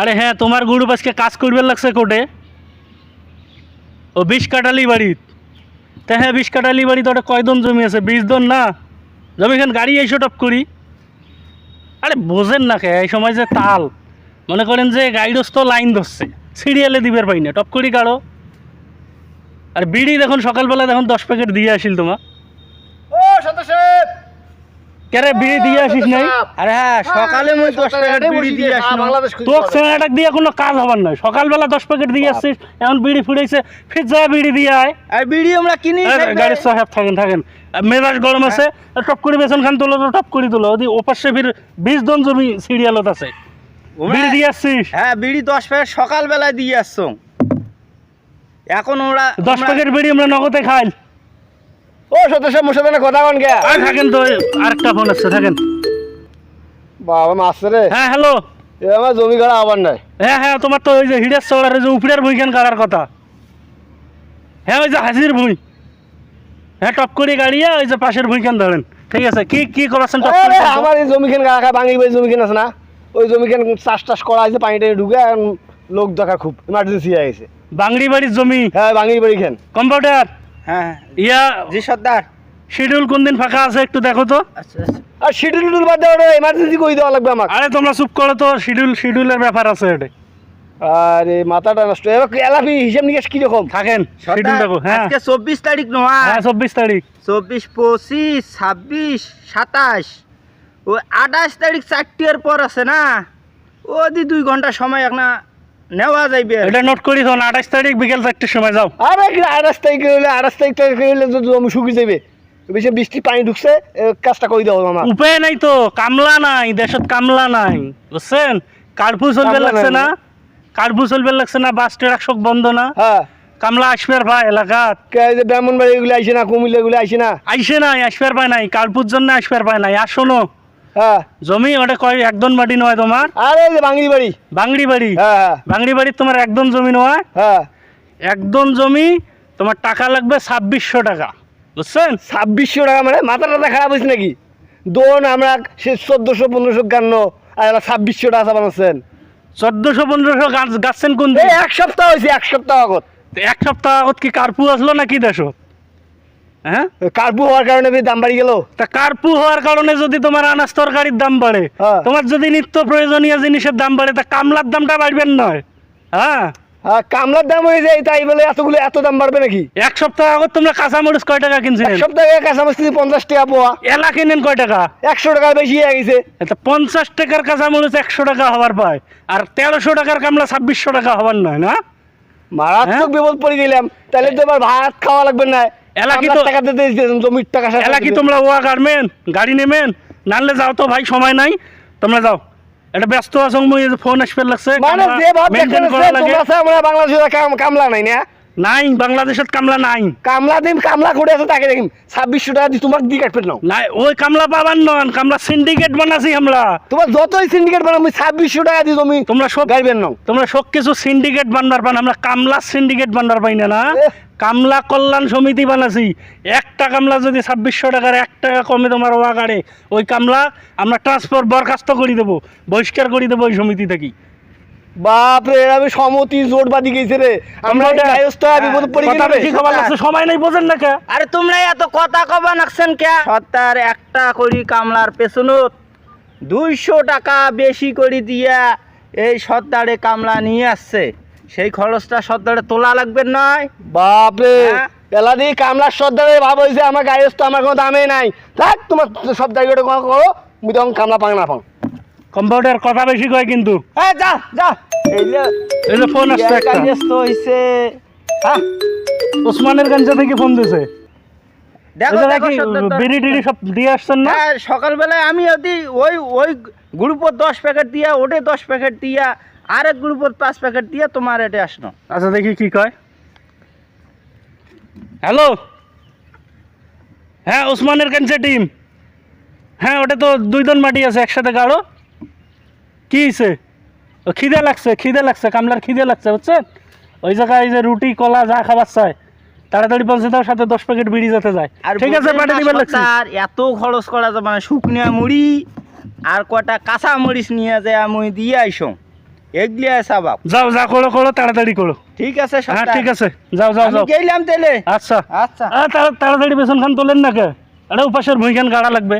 আরে হ্যাঁ তোমার গ্রুপ আজকে কাজ করবে লাগছে কোটে ও বিশ কাটালি বাড়ি। তা হ্যাঁ বিশ কাটালি বাড়ি তো ওটা কয়দন জমি আছে বিশ দন না। জমিখান গাড়ি এসে টপ করি। আরে বোঝেন না কে, এই সময় যে তাল। মনে করেন যে গাইডস তো লাইন ধরছে, সিরিয়ালে দিবার পাই না, টপ করি কারও আর বিড়ি দেখুন, সকালবেলা দেখুন, দশ প্যাকেট দিয়ে আসিল তোমার ও সন্ত সাহেব কেরে বিড়ি দিয়ে আসিস নাই? আরে হ্যাঁ সকালে মুই দশ প্যাকেট বিড়ি দিয়ে খুঁজে তোর সেনাটাক দিয়ে কোনো কাজ হবার নয় সকালবেলা দশ প্যাকেট দিয়ে আসছিস এখন বিড়ি ফুড়েছে ফির যা বিড়ি দিয়ে আয়। আর বিড়ি আমরা কিনি গাড়ির সাহেব থাকেন থাকেন। মেজাজ গরম আছে টপ করে বেসন খান তোলো তো টপ করে তোলো। ওদি ওপাশে ফির বিশ জন জমি সিরিয়ালত আছে। বিড়ি দিয়ে আসছিস হ্যাঁ বিড়ি দশ প্যাকেট সকালবেলায় দিয়ে আসছো। এখন ওরা দশ প্যাকেট বিড়ি আমরা নগদে খাই। ও সন্ত সাহেব মোর সাথে না কথা কন কে আর থাকেন তো আরেকটা ফোন আসছে থাকেন। বাবা মাস্টার রে। হ্যাঁ হ্যালো এ আমার জমি গাড়া আবার নাই। হ্যাঁ হ্যাঁ তোমার তো ওই যে হিডার চড়ার যে উপরের ভুঁইখান কাটার কথা। হ্যাঁ ওই যে হাজির ভুঁই। হ্যাঁ টপ করে গাড়িয়া ওই যে পাশের ভুঁইখান ধরেন। ঠিক আছে কি কি করাচ্ছেন টপ করে আমার এই জমিখান গাড়া ভাঙি জমিখান আছে না? ওই জমিখান চাষ টাস করা আছে পানি টানি ঢুকে লোক দেখা খুব ইমার্জেন্সি হয়ে গেছে। বাংড়ি বাড়ির জমি? হ্যাঁ ভাঙি বাড়ি খান কম্পিউটার? হ্যাঁ। ইয়া জি সর্দার। শিডিউল কোন দিন ফাঁকা আছে একটু দেখো তো? আচ্ছা আচ্ছা। আর শিডিউল বাদ ইমার্জেন্সি করে দেওয়া লাগবে আমাকে? আরে তোমরা চুপ করো তো শিডিউল শিডিউলের ব্যাপার আছে এটা আরে মাথাটা নষ্ট। এবার এলাপি হিসাব নিকাশ কীরকম? থাকেন শিডিউল দেখো হ্যাঁ। আজকে তারিখ নয় হ্যাঁ চব্বিশ তারিখ। চব্বিশ পঁচিশ ছাব্বিশ সাতাশ। ওই আঠাশ তারিখ চারটের পর আছে না? ও দি দুই ঘণ্টা সময় এখন নেওয়া যাইবে এটা নোট করি তখন আঠাশ তারিখ বিকেল চারটের সময় যাও। আরে আঠাশ তারিখে হলে আঠাশ তারিখ তারিখে হলে তো জমি শুকিয়ে যাবে বেশি বৃষ্টি পানি ঢুকছে কাজটা করে আমার উপায় নাই তো কামলা নাই দেশত কামলা নাই বুঝছেন? কার্ফু চলবে লাগছে না কার্ফু চলবে লাগছে না বাস ট্রাক সব বন্ধ না। হ্যাঁ। কামলা আসবার ভাই এলাকাত। ব্রাহ্মণবাড়ি এগুলো আইসে না কুমিল্লা এগুলো আইসে না? আইসে নাই আসবার পায় নাই কার্ফুর জন্য আসবার পায় নাই আর শোনো হ্যাঁ। জমি ওটা কয় একদম মাটি নয় তোমার? আরে যে বাড়ি। বাংড়ি বাড়ি? হ্যাঁ হ্যাঁ। বাংড়ি বাড়ির তোমার একদম জমি নয়? হ্যাঁ। একদম জমি তোমার টাকা লাগবে ছাব্বিশশো টাকা। বুঝছেন? ছাব্বিশশো টাকা মানে মাথা টাথা খারাপ হয়েছে নাকি? দোন আমরা সে চোদ্দশো পনেরোশো গান্ন আর ছাব্বিশশো টাকা বানাচ্ছেন চোদ্দশো পনেরোশো গাছ গাচ্ছেন কোন এক সপ্তাহ হয়েছে এক সপ্তাহ আগত। এক সপ্তাহ আগত কি কার্পু আসলো নাকি দেশ? হ্যাঁ? কার্পু হওয়ার কারণে দাম বাড়ি গেল? তা কার্পু হওয়ার কারণে যদি তোমার আনাজ তরকারির দাম বাড়ে হ্যাঁ। তোমার যদি নিত্য প্রয়োজনীয় জিনিসের দাম বাড়ে তা কামলার দামটা বাড়বেন নয়। হ্যাঁ? কামলার দাম হয়ে যায় তাই বলে এতগুলো এত দাম বাড়বে নাকি? এক সপ্তাহ আগত তোমরা কাঁচামরিচ কয় টাকা এক কিনছিলেন সপ্তাহে কাঁচামাছি পঞ্চাশ টাকা পোয়া। এলা কিনেন কয় টাকা? একশো টাকা বেশি হয়ে গেছে। এটা পঞ্চাশ টাকার কাঁচামরিচ একশো টাকা হবার পায় আর তেরোশো টাকার কামলা ছাব্বিশশো টাকা হবার নয় না? মারাত্মক হ্যাঁ? বিপদ পড়ে গেলাম। তাহলে তো এবার ভাত খাওয়া লাগবে না। তো- টাকা দিতে জমির টাকা হয়ে তোমরা ওয়া গাড়মেন গাড়ি নেমেন নানলে যাও তো ভাই সময় নাই তোমরা যাও। এটা ব্যস্ত আছো মুই ফোন আসবে লাগছে মানে যে ভাব দেখতেছে, তোমরা আছে, আমরা বাংলাদেশে কাম- কামলা নাই না? নাই বাংলাদেশত কামলা নাই। কামলা দিন কামলা করে আছে তাকে দেখিম ছাব্বিশশো টাকা দিয়ে তোমাকে কাটবে নাও। নাই ওই কামলা নন কামলা সিন্ডিকেট বানাছি আমরা। তোমার যতই সিন্ডিকেট বানাবো ছাব্বিশশো টাকা দিয়ে তুমি তোমরা সব নাও। তোমরা সব কিছু সিন্ডিকেট পান আমরা কামলা সিন্ডিকেট বানার পাই না না। কামলা কল্যাণ সমিতি বানাছি। একটা কামলা যদি ছাব্বিশশো টাকার এক টাকা কমে তোমার ওয়া গাড়ে ওই কামলা আমরা ট্রান্সফার বরখাস্ত করে দেবো বহিষ্কার করে দেবো ওই সমিতি থেকে। বাপরে আমি সমতি জোট বাদি গেছে রে। আমরা খবর লাগছে সময় নাই বোঝেন না কে? আরে তোমরা এত কথা কবা নাকছেন কে? সত্তার একটা করি কামলার পেছনত দুইশো টাকা বেশি করে দিয়া এই সত্তারে কামলা নিয়ে আসছে। সেই খরচটা সত্তারে তোলা লাগবে নয়। বাপরে হ্যাঁ? পেলা দিয়ে কামলার সর্দারে ভাব হয়েছে আমার গায়স্ত আমার কোনো দামে নাই। থাক তোমার সব জায়গাটা করো মুই তখন কামলা পাং না পাং। কম্পিউটার কথা বেশি কয় কিন্তু। হ্যাঁ যা যা। এই যে এই যে ফোন আসছে একটা। ব্যস্ত হইছে। হ্যাঁ? ওসমানের গঞ্জ থেকে ফোন দিছে। হ্যাঁ সকালবেলায় আমি ওই ওই গ্রুপত দশ প্যাকেট দিয়া ওটে দশ প্যাকেট দিয়া আরেক গ্রুপত পাঁচ প্যাকেট দিয়ে তোমার এটা আসনো আচ্ছা দেখি কি কয়। হ্যালো হ্যাঁ ওসমানের কাছে টিম হ্যাঁ ওটা তো দুই জন মাটি আছে একসাথে গাড়ো। কি হয়েছে ও খিদে লাগছে খিদে লাগছে কামলার খিদে লাগছে বুঝছেন? ওই জায়গায় এই যে রুটি কলা যা খাবার চায় তাড়াতাড়ি পৌঁছে দেওয়ার সাথে দশ প্যাকেট বিড়ি যেতে যায়। আর ঠিক আছে পাঠিয়ে না দিবার লাগছে সর্দার, এত খরচ করা যাবে না শুকনিয়া মুড়ি আর কটা কাঁচা মরিচ নিয়ে যায় আমি দিয়ে আইসো। এগলি আসা বাপ যাও যা করো করো তাড়াতাড়ি করো ঠিক আছে হ্যাঁ ঠিক আছে। যাও যাও যাও। গেলাম তাহলে। আচ্ছা। আচ্ছা। তাড়াতাড়ি বেসন খান তোলেন না কে আরে উপাসের ভুঁইখান গাড়া লাগবে।